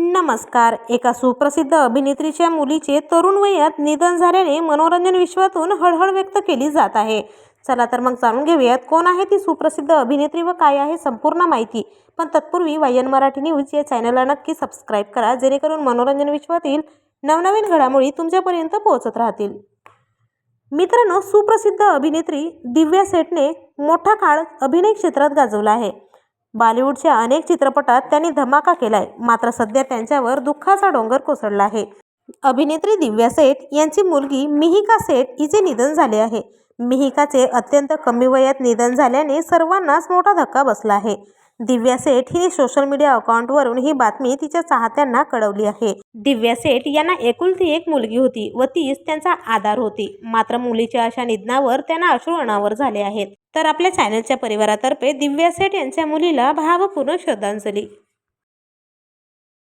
नमस्कार. एका सुप्रसिद्ध अभिनेत्रीच्या मुलीचे तरुण वयात निधन झाल्याने मनोरंजन विश्वातून हळहळ व्यक्त केली जात आहे. चला तर मग जाणून घेऊयात कोण आहे ती सुप्रसिद्ध अभिनेत्री व काय आहे संपूर्ण माहिती. पण तत्पूर्वी वायन मराठी न्यूज या चॅनलला नक्की सबस्क्राईब करा जेणेकरून मनोरंजन विश्वातील नवनवीन घडामोडी तुमच्यापर्यंत पोहोचत राहतील. मित्रांनो सुप्रसिद्ध अभिनेत्री दिव्या सेठने मोठा काळ अभिनय क्षेत्रात गाजवला आहे. बॉलिवूडच्या अनेक चित्रपटात त्यांनी धमाका केलाय. मात्र सध्या त्यांच्यावर दुःखाचा डोंगर कोसळला आहे. अभिनेत्री दिव्या सेठ यांची मुलगी मिहिका सेठ हिचे निधन झाले आहे. मिहिकाचे अत्यंत कमी वयात निधन झाल्याने सर्वांनाच मोठा धक्का बसला आहे. दिव्या सेठ हिने सोशल मीडिया अकाउंटवरून ही बातमी तिच्या चाहत्यांना कळवली आहे. दिव्या सेठ यांना एकुलती एक मुलगी होती व तीच त्यांचा आधार होती. मात्र मुलीच्या अशा निधनावर त्यांना अश्रू अनावर झाले आहेत. तर आपल्या चॅनलच्या परिवारातर्फे दिव्या सेठ यांच्या मुलीला भावपूर्ण श्रद्धांजली.